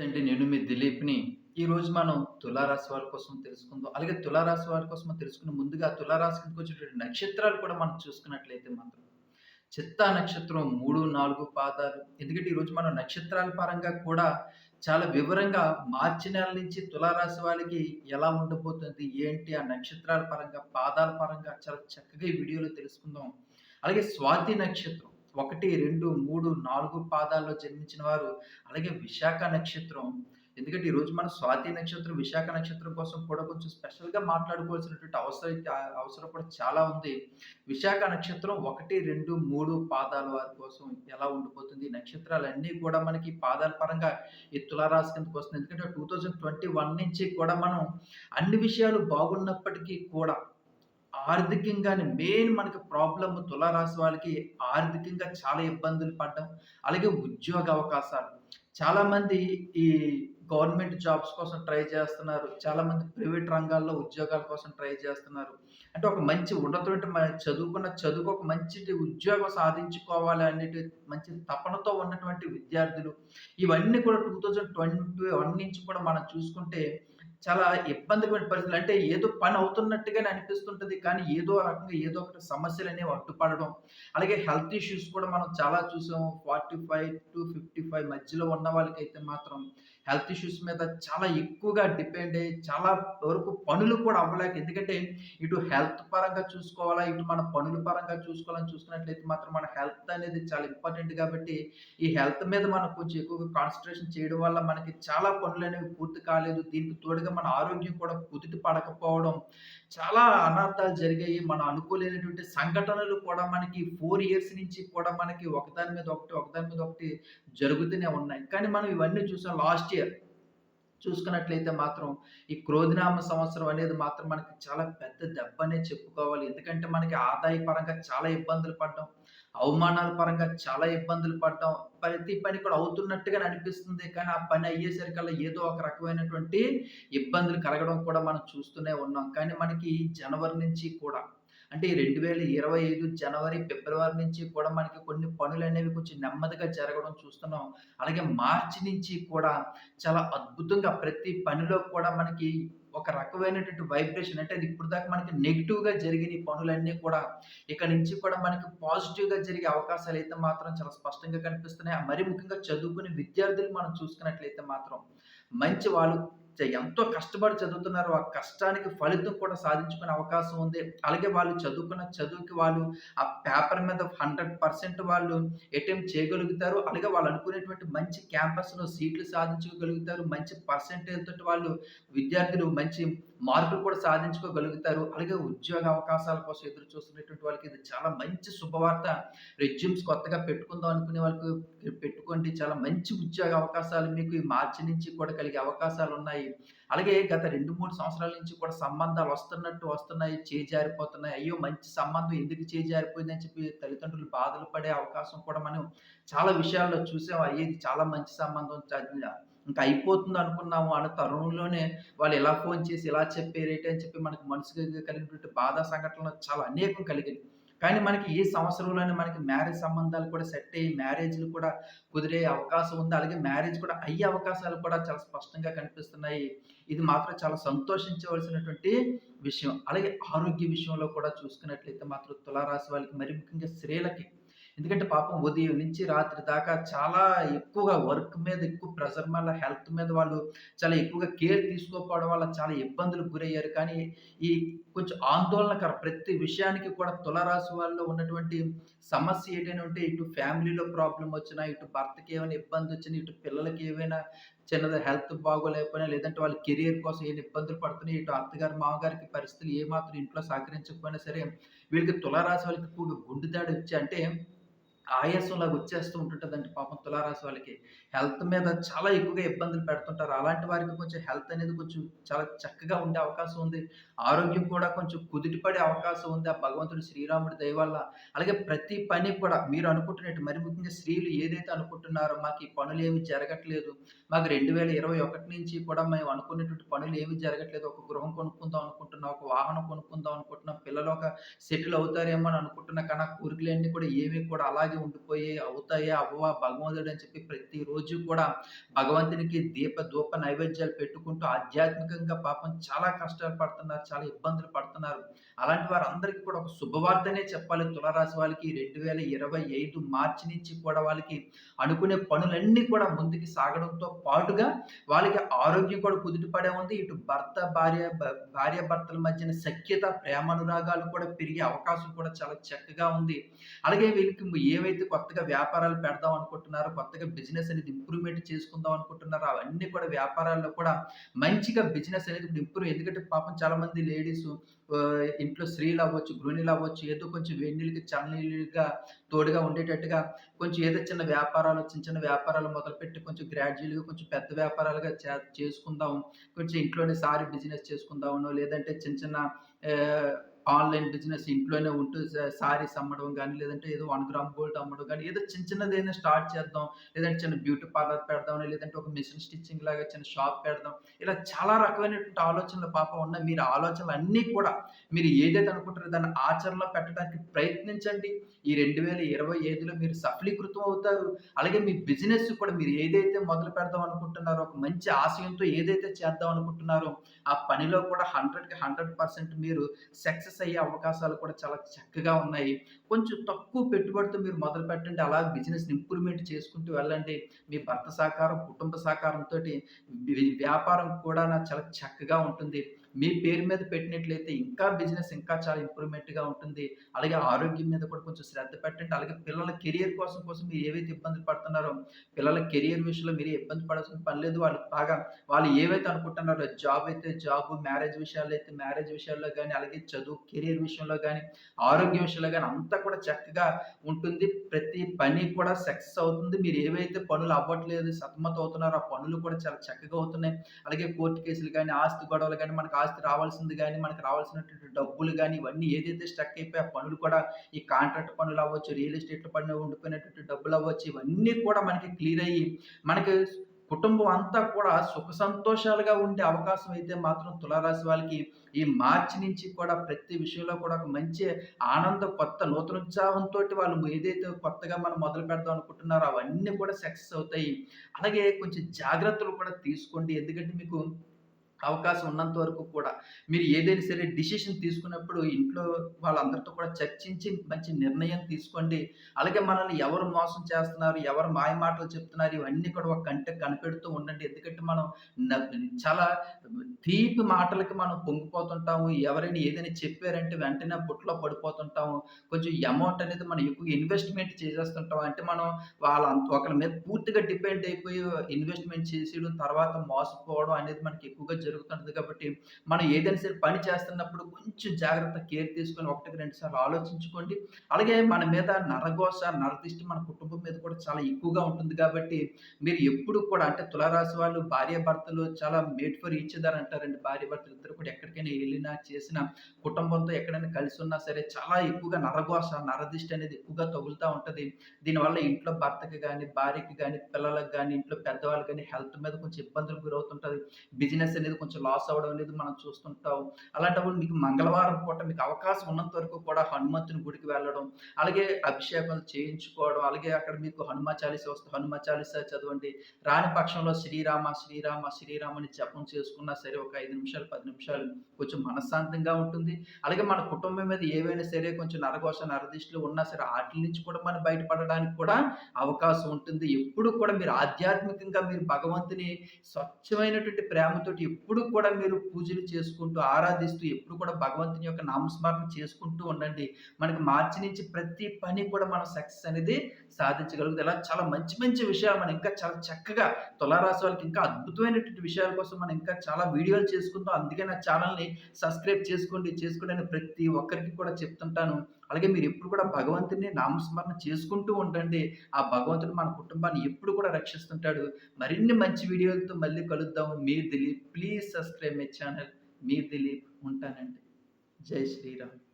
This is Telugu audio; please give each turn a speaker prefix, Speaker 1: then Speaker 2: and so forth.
Speaker 1: తండ్రి నేను మీ దిలీప్‌ని. ఈరోజు మనం తులారాశి వారి కోసం తెలుసుకుందాం. అలాగే తులారాశి వారి కోసం తెలుసుకుని ముందుగా తులారాశి కిందకొచ్చేటువంటి నక్షత్రాలు కూడా మనం చూసుకున్నట్లయితే మాత్రం చిత్తా నక్షత్రం 3, 4 పాదాలు. ఎందుకంటే ఈరోజు మనం నక్షత్రాల పరంగా కూడా చాలా వివరంగా మార్చి నెల నుంచి తులారాశి వాళ్ళకి ఎలా ఉండబోతుంది? ఏంటి? ఆ నక్షత్రాల పరంగా, పాదాల పరంగా చాలా చక్కగా ఈ వీడియోలో తెలుసుకుందాం. అలాగే స్వాతి నక్షత్రం 1, 2, 3, 4 పాదాల్లో జన్మించిన వారు, అలాగే విశాఖ నక్షత్రం ఎందుకంటే ఈరోజు మన స్వాతి నక్షత్రం, విశాఖ నక్షత్రం కోసం కూడా కొంచెం స్పెషల్‌గా మాట్లాడుకోవాల్సినటువంటి అవసరం అవసరం కూడా చాలా ఉంది. విశాఖ నక్షత్రం 1, 2, 3 పాదాల వారి కోసం ఎలా ఉండిపోతుంది? నక్షత్రాలన్నీ కూడా మనకి పాదాల పరంగా ఈ తులారాశి కిందకొస్తుంది. ఎందుకంటే 2021 నుంచి కూడా మనం అన్ని విషయాలు బాగున్నప్పటికీ కూడా ఆర్థికంగానే మెయిన్ మనకి ప్రాబ్లమ్ తులారాశి వాళ్ళకి ఆర్థికంగా చాలా ఇబ్బందులు పడ్డం. అలాగే ఉద్యోగ అవకాశాలు. చాలామంది ఈ గవర్నమెంట్ జాబ్స్ కోసం ట్రై చేస్తున్నారు. చాలామంది ప్రైవేట్ రంగాల్లో ఉద్యోగాల కోసం ట్రై చేస్తున్నారు. అంటే ఒక మంచి ఉన్నతమైన చదువుకున్న చదువుకు ఒక మంచి ఉద్యోగం సాధించుకోవాలి అనేటి మంచి తపనతో ఉన్నటువంటి విద్యార్థులు. ఇవన్నీ కూడా 2021 నుంచి కూడా మనం చూసుకుంటే చాలా ఇబ్బందికరమైన పరిస్థితులు. అంటే ఏదో పని అవుతున్నట్టుగానే అనిపిస్తుంటది. కానీ ఏదో రకంగా ఏదో ఒకటి సమస్యలు అనేవి అడ్డుపడడం. అలాగే హెల్త్ ఇష్యూస్ కూడా మనం చాలా చూసాం. 45-55 మధ్యలో ఉన్న వాళ్ళకైతే మాత్రం హెల్త్ ఇష్యూస్ మీద చాలా ఎక్కువగా డిపెండ్ అయ్యి చాలా వరకు పనులు కూడా అవ్వలేక ఎందుకంటే ఇటు హెల్త్ పరంగా చూసుకోవాలా, ఇటు మన పనుల పరంగా చూసుకోవాలని చూసుకున్నట్లయితే మాత్రం మన హెల్త్ అనేది చాలా ఇంపార్టెంట్ కాబట్టి ఈ హెల్త్ మీద మనం కొంచెం ఎక్కువగా కాన్సన్ట్రేషన్ చేయడం వల్ల మనకి చాలా పనులు అనేవి పూర్తి కాలేదు. దీనికి తోడుగా మన ఆరోగ్యం కూడా కుదుట పడకపోవడం, చాలా అనర్థాలు జరిగాయి. మనం అనుకోలేనటువంటి సంఘటనలు కూడా మనకి ఫోర్ ఇయర్స్ నుంచి కూడా మనకి ఒకదాని మీద ఒకటి, ఒకదాని మీద ఒకటి జరుగుతూనే ఉన్నాయి. కానీ మనం ఇవన్నీ చూసాం లాస్ట్ ఇయర్ చూసుకున్నట్లయితే మాత్రం ఈ క్రోధినామ సంవత్సరం అనేది మాత్రం మనకి చాలా పెద్ద దెబ్బనే చెప్పుకోవాలి. ఎందుకంటే మనకి ఆదాయ పరంగా చాలా ఇబ్బందులు పడ్డాం. అవమానాల పరంగా చాలా ఇబ్బందులు పడ్డాం. ప్రతి పని కూడా అవుతున్నట్టుగా అనిపిస్తుంది. కానీ ఆ పని అయ్యేసరికల్లా ఏదో ఒక రకమైనటువంటి ఇబ్బందులు కలగడం కూడా మనం చూస్తూనే ఉన్నాం. కానీ మనకి జనవరి నుంచి కూడా అంటే ఈ 2025 జనవరి, ఫిబ్రవరి నుంచి కూడా మనకి కొన్ని పనులనేవి కొంచెం నెమ్మదిగా జరగడం చూస్తున్నాం. అలాగే మార్చి నుంచి కూడా చాలా అద్భుతంగా ప్రతి పనిలో కూడా మనకి ఒక రకమైనటువంటి వైబ్రేషన్ అంటే అది ఇప్పటిదాకా మనకి నెగెటివ్‌గా జరిగిన ఈ పనులన్నీ కూడా ఇక నుంచి కూడా మనకి పాజిటివ్‌గా జరిగే అవకాశాలు అయితే మాత్రం చాలా స్పష్టంగా కనిపిస్తున్నాయి. మరీ ముఖ్యంగా చదువుకునే విద్యార్థులు మనం చూసుకున్నట్లయితే మాత్రం మంచి వాళ్ళు ఎంతో కష్టపడి చదువుతున్నారు ఆ కష్టానికి ఫలితం కూడా సాధించుకునే అవకాశం ఉంది. అలాగే వాళ్ళు చదువుకున్న చదువుకి వాళ్ళు ఆ పేపర్ మీద 100% వాళ్ళు అటెంప్ట్ చేయగలుగుతారు. అలాగే వాళ్ళు అనుకునేటువంటి మంచి క్యాంపస్‌లో సీట్లు సాధించగలుగుతారు మంచి పర్సెంటేజ్ తోటి వాళ్ళు విద్యార్థులు మంచి మార్కులు కూడా సాధించుకోగలుగుతారు. అలాగే ఉద్యోగ అవకాశాల కోసం ఎదురు చూస్తున్నటువంటి వాళ్ళకి ఇది చాలా మంచి శుభవార్త. రెజ్యూమ్స్ కొత్తగా పెట్టుకుందాం అనుకునే వాళ్ళకి పెట్టుకోండి. చాలా మంచి ఉద్యోగ అవకాశాలు మీకు ఈ మార్చి నుంచి కూడా కలిగే అవకాశాలు ఉన్నాయి అలాగే గత 2, 3 సంవత్సరాల నుంచి కూడా సంబంధాలు వస్తున్నట్టు వస్తున్నాయి. చేజారిపోతున్నాయి. అయ్యో! మంచి సంబంధం ఎందుకు చేజారిపోయిందని చెప్పి తల్లిదండ్రులు బాధలు పడే అవకాశం కూడా మనం చాలా విషయాల్లో చూసాం. అయ్యేది చాలా మంచి సంబంధం ఇంకా అయిపోతుంది అనుకున్నాము అన్న తరుణంలోనే వాళ్ళు ఇలా ఫోన్ చేసి ఇలా చెప్పారేటి అని చెప్పి మనకు మనసుకి కలిగినటువంటి బాధ సంఘటనలు చాలా అనేకం కలిగింది కానీ మనకి ఈ సంవత్సరంలోనే మనకి మ్యారేజ్ సంబంధాలు కూడా సెట్ అయ్యి మ్యారేజ్‌లు కూడా కుదిరే అవకాశం ఉంది. అలాగే మ్యారేజ్ కూడా అయ్యే అవకాశాలు కూడా చాలా స్పష్టంగా కనిపిస్తున్నాయి. ఇది మాత్రం చాలా సంతోషించవలసినటువంటి విషయం. అలాగే ఆరోగ్య విషయంలో కూడా చూసుకున్నట్లయితే మాత్రం తులారాశి వాళ్ళకి మరి ముఖ్యంగా స్త్రీలకి ఎందుకంటే పాపం ఉదయం నుంచి రాత్రి దాకా చాలా ఎక్కువగా వర్క్ మీద ఎక్కువ ప్రెషర్ వల్ల హెల్త్ మీద వాళ్ళు చాలా ఎక్కువగా కేర్ తీసుకోకపోవడం వల్ల చాలా ఇబ్బందులు గురయ్యారు. కానీ ఈ కొంచెం ఆందోళనకర ప్రతి విషయానికి కూడా తులరాశి వాళ్ళలో ఉన్నటువంటి సమస్య ఏదైనా ఉంటే ఇటు ఫ్యామిలీలో ప్రాబ్లం వచ్చినా, ఇటు భర్తకి ఏమైనా ఇబ్బంది వచ్చినా, ఇటు పిల్లలకి ఏవైనా చిన్నది హెల్త్ బాగోలేకపోయినా, లేదంటే వాళ్ళ కెరియర్ కోసం ఏమైనా ఇబ్బందులు పడుతున్నాయి, ఇటు అత్తగారు, మామగారికి పరిస్థితులు ఏమాత్రం ఇంట్లో సహకరించకపోయినా సరే, వీళ్ళకి తులారాశి వాళ్ళకి ఎక్కువగా గుండె దాడి వచ్చి అంటే ఆయాసం లాగా వచ్చేస్తూ ఉంటుంటుందండి పాపం తులారాశి వాళ్ళకి. హెల్త్ మీద చాలా ఎక్కువగా ఇబ్బందులు పెడుతుంటారు. అలాంటి వారికి కొంచెం హెల్త్ అనేది కొంచెం చాలా చక్కగా ఉండే అవకాశం ఉంది. ఆరోగ్యం కూడా కొంచెం కుదుటపడే అవకాశం ఉంది. ఆ భగవంతుడు శ్రీరాముడి దయ వల్ల. అలాగే ప్రతి పని కూడా మీరు అనుకుంటున్నట్టు మరి ముఖ్యంగా స్త్రీలు ఏదైతే అనుకుంటున్నారో మాకు ఈ పనులు ఏమి జరగట్లేదు. మాకు 2021 నుంచి కూడా మేము అనుకున్నటువంటి పనులు ఏమి జరగట్లేదు. ఒక గృహం కొనుక్కుందాం అనుకుంటున్నాం. ఒక వాహనం కొనుక్కుందాం అనుకుంటున్నాం. పిల్లలు ఒక సెటిల్ అవుతారేమో అని అనుకుంటున్నా. కానీ ఆ కోరికలన్నీ కూడా ఏవి కూడా అలాగే ఉండిపోయి అవుతాయా? అవ్వవా? భగవంతుడు అని చెప్పి ప్రతిరోజు రోజు కూడా భగవంతునికి దీప ధూప నైవేద్యాలు పెట్టుకుంటూ ఆధ్యాత్మికంగా పాపం చాలా కష్టాలు పడుతున్నారు. చాలా ఇబ్బందులు పడుతున్నారు. అలాంటి వారందరికీ కూడా ఒక శుభవార్తనే చెప్పాలి తులరాశి వాళ్ళకి 2025 మార్చి నుంచి కూడా వాళ్ళకి అనుకునే పనులన్నీ కూడా ముందుకు సాగడంతో పాటుగా వాళ్ళకి ఆరోగ్యం కూడా కుదుటపడే ఉంది. ఇటు భర్త, భార్య భార్య భార్యాభర్తల మధ్యన సఖ్యత, ప్రేమానురాగాలు కూడా పెరిగే అవకాశం కూడా చాలా చక్కగా ఉంది. అలాగే వీళ్ళకి ఏవైతే కొత్తగా వ్యాపారాలు పెడదాం అనుకుంటున్నారో, కొత్తగా బిజినెస్ అనేది ఇంప్రూవ్‌మెంట్ చేసుకుందాం అనుకుంటున్నారో, అవన్నీ కూడా వ్యాపారాల్లో కూడా మంచిగా బిజినెస్ అనేది ఇప్పుడు ఇంప్రూవ్ ఎందుకంటే పాపం చాలామంది లేడీస్ ఇంట్లో స్త్రీలు అవ్వచ్చు గృహిణులు అవ్వచ్చు ఏదో కొంచెం వేడి నీళ్ళకి తోడుగా ఉండేటట్టుగా కొంచెం ఏదో చిన్న వ్యాపారాలు, చిన్న చిన్న వ్యాపారాలు మొదలుపెట్టి కొంచెం గ్రాడ్యుయల్‌గా కొంచెం పెద్ద వ్యాపారాలుగా చే చేసుకుందాం. కొంచెం ఇంట్లోనే సారీ బిజినెస్ చేసుకుందామనో, లేదంటే చిన్న చిన్న ఆన్‌లైన్ బిజినెస్ ఇంట్లోనే ఉంటూ సారీస్ అమ్మడం కానీ లేదంటే ఏదో వన్ గ్రామ్ గోల్డ్ అమ్మడం కానీ ఏదో చిన్న చిన్నదైనా స్టార్ట్ చేద్దాం. లేదంటే చిన్న బ్యూటీ పార్లర్ పెడదాం. లేదంటే ఒక మిషన్ స్టిచ్చింగ్ లాగా చిన్న షాప్ పెడదాం. ఇలా చాలా రకమైనటువంటి ఆలోచనలు పాపం ఉన్నాయి. మీరు ఆలోచనలు అన్నీ కూడా మీరు ఏదైతే అనుకుంటారో దాన్ని ఆచరణలో పెట్టడానికి ప్రయత్నించండి. ఈ 2025లో మీరు సఫలీకృతం అవుతారు. అలాగే మీ బిజినెస్ కూడా మీరు ఏదైతే మొదలు పెడదాం అనుకుంటున్నారో, ఒక మంచి ఆశయంతో ఏదైతే చేద్దాం అనుకుంటున్నారో, ఆ పనిలో కూడా 100కి 100% మీరు సక్సెస్ అయ్యే అవకాశాలు కూడా చాలా చక్కగా ఉన్నాయి. కొంచెం తక్కువ పెట్టుబడితో మీరు మొదలుపెట్టండి. అలా బిజినెస్‌ని ఇంప్రూవ్‌మెంట్ చేసుకుంటూ వెళ్ళండి. మీ భర్త సహకారం, కుటుంబ సహకారంతో వ్యాపారం కూడా చాలా చక్కగా ఉంటుంది. మీ పేరు మీద పెట్టినట్లయితే ఇంకా బిజినెస్ ఇంకా చాలా ఇంప్రూవ్‌మెంట్‌గా ఉంటుంది. అలాగే ఆరోగ్యం మీద కూడా కొంచెం శ్రద్ధ పెట్టండి. అలాగే పిల్లల కెరియర్ కోసం కోసం మీరు ఏవైతే ఇబ్బందులు పడుతున్నారో, పిల్లల కెరియర్ విషయంలో మీరు ఇబ్బంది పడాల్సిన పని లేదు. వాళ్ళు బాగా వాళ్ళు ఏవైతే అనుకుంటున్నారో జాబ్ అయితే జాబ్ మ్యారేజ్ విషయాల్లో అయితే మ్యారేజ్ విషయాల్లో కానీ అలాగే చదువు, కెరియర్ విషయంలో కానీ ఆరోగ్య విషయంలో కానీ అంతా కూడా చక్కగా ఉంటుంది. ప్రతి పని కూడా సక్సెస్ అవుతుంది. మీరు ఏవైతే పనులు అవ్వట్లేదు, సతమతం అవుతున్నారో ఆ పనులు కూడా చాలా చక్కగా అవుతున్నాయి. అలాగే కోర్టు కేసులు కానీ ఆస్తి గొడవలు కానీ మనకు ఆస్తి రావాల్సింది కానీ మనకు రావాల్సినటువంటి డబ్బులు కానీ ఇవన్నీ ఏదైతే స్టక్ అయిపోయి ఆ పనులు కూడా ఈ కాంట్రాక్ట్ పనులు అవ్వచ్చు, రియల్ ఎస్టేట్ పనులు ఉండిపోయినటువంటి డబ్బులు అవ్వచ్చు, ఇవన్నీ కూడా మనకి క్లియర్ అయ్యి, మనకి కుటుంబం అంతా కూడా సుఖ సంతోషాలుగా ఉండే అవకాశం అయితే మాత్రం తులారాశి వాళ్ళకి ఈ మార్చి నుంచి కూడా ప్రతి విషయంలో కూడా ఒక మంచి ఆనంద కొత్త నూతనోత్సాహంతోటి వాళ్ళు ఏదైతే కొత్తగా మనం మొదలు పెడదాం అనుకుంటున్నారో అవన్నీ కూడా సక్సెస్ అవుతాయి. అలాగే కొంచెం జాగ్రత్తలు కూడా తీసుకోండి. ఎందుకంటే మీకు అవకాశం ఉన్నంత వరకు కూడా మీరు ఏదైనా సరే డిసిషన్ తీసుకున్నప్పుడు ఇంట్లో వాళ్ళందరితో కూడా చర్చించి మంచి నిర్ణయం తీసుకోండి. అలాగే మనల్ని ఎవరు మోసం చేస్తున్నారు, ఎవరు మాయ మాటలు చెప్తున్నారు ఇవన్నీ కూడా ఒక కంటే కనిపెడుతూ ఉండండి. ఎందుకంటే మనం చాలా తీపి మాటలకి మనం పొంగిపోతుంటాము. ఎవరైనా ఏదైనా చెప్పారంటే వెంటనే పుట్లో పడిపోతుంటాము. కొంచెం అమౌంట్ అనేది మనం ఎక్కువ ఇన్వెస్ట్‌మెంట్ చేసేస్తుంటాం. అంటే మనం వాళ్ళ ఒకరి మీద పూర్తిగా డిపెండ్ అయిపోయి ఇన్వెస్ట్‌మెంట్ చేసేయడం, తర్వాత మోసపోవడం అనేది మనకి ఎక్కువగా జరుగుతుంటుంది కాబట్టి, మనం ఏదైనా సరే పని చేస్తున్నప్పుడు కొంచెం జాగ్రత్త కేర్ తీసుకొని ఒకటికి రెండు సార్లు ఆలోచించుకోండి. అలాగే మన మీద నరగోస నరదిష్టి మన కుటుంబం మీద కూడా చాలా ఎక్కువగా ఉంటుంది కాబట్టి, మీరు ఎప్పుడు కూడా అంటే తులారాశి వాళ్ళు భార్య భర్తలు చాలా మేట్ ఫర్ అంటారు అండి భార్య భర్తలు ఇద్దరు కూడా ఎక్కడికైనా వెళ్ళినా చేసినా కుటుంబంతో ఎక్కడైనా కలిసి ఉన్నా సరే చాలా ఎక్కువగా నరగోస నరదిష్టి అనేది ఎక్కువగా తగులుతూ ఉంటుంది. దీనివల్ల ఇంట్లో భర్తకి కానీ భార్యకి కానీ పిల్లలకు కానీ ఇంట్లో పెద్దవాళ్ళకి కానీ హెల్త్ మీద కొంచెం ఇబ్బందులు గురవుతుంటుంది. బిజినెస్ అనేది కొంచెం లాస్ అవ్వడం అనేది మనం చూస్తుంటాం. అలాంటప్పుడు మీకు మంగళవారం పూట మీకు అవకాశం ఉన్నంత వరకు కూడా హనుమంతుని గుడికి వెళ్ళడం, అలాగే అభిషేకాలు చేయించుకోవడం, అలాగే అక్కడ మీకు హనుమ చాలీసా వస్తే హనుమ చాలీసా చదవండి. రాని పక్షంలో శ్రీరామ, శ్రీరామ, శ్రీరామ అని జపం చేసుకున్నా సరే ఒక ఐదు నిమిషాలు, పది నిమిషాలు కొంచెం మనశ్శాంతంగా ఉంటుంది. అలాగే మన కుటుంబం మీద ఏవైనా సరే కొంచెం నరఘోష, నరదిష్టులు ఉన్నా సరే వాటి నుంచి కూడా మనం బయటపడడానికి కూడా అవకాశం ఉంటుంది. ఎప్పుడు కూడా మీరు ఆధ్యాత్మికంగా మీరు భగవంతుని స్వచ్ఛమైనటువంటి ప్రేమతోటి ఎప్పుడు ఎప్పుడు కూడా మీరు పూజలు చేసుకుంటూ, ఆరాధిస్తూ ఎప్పుడు కూడా భగవంతుని యొక్క నామస్మరణ చేసుకుంటూ ఉండండి. మనకి మార్చి నుంచి ప్రతి పని కూడా మనం సక్సెస్ అనేది సాధించగలుగుతుంది ఇలా చాలా మంచి మంచి విషయాలు మనం ఇంకా చాలా చక్కగా తులారాశి వాళ్ళకి ఇంకా అద్భుతమైనటువంటి విషయాల కోసం మనం ఇంకా చాలా వీడియోలు చేసుకుంటాం అందుకే నా ఛానల్ని సబ్స్క్రైబ్ చేసుకోండి, చేసుకోండి అని ప్రతి ఒక్కరికి కూడా చెప్తుంటాను. అలాగే మీరు ఎప్పుడు కూడా భగవంతుని నామస్మరణ చేసుకుంటూ ఉండండి. ఆ భగవంతుడు మన కుటుంబాన్ని ఎప్పుడు కూడా రక్షిస్తుంటాడు. మరిన్ని మంచి వీడియోలతో మళ్ళీ కలుద్దాం. మీ Dilip. Please subscribe my channel. మీ దిలీప్. ఉంటానండి. జై శ్రీరామ్.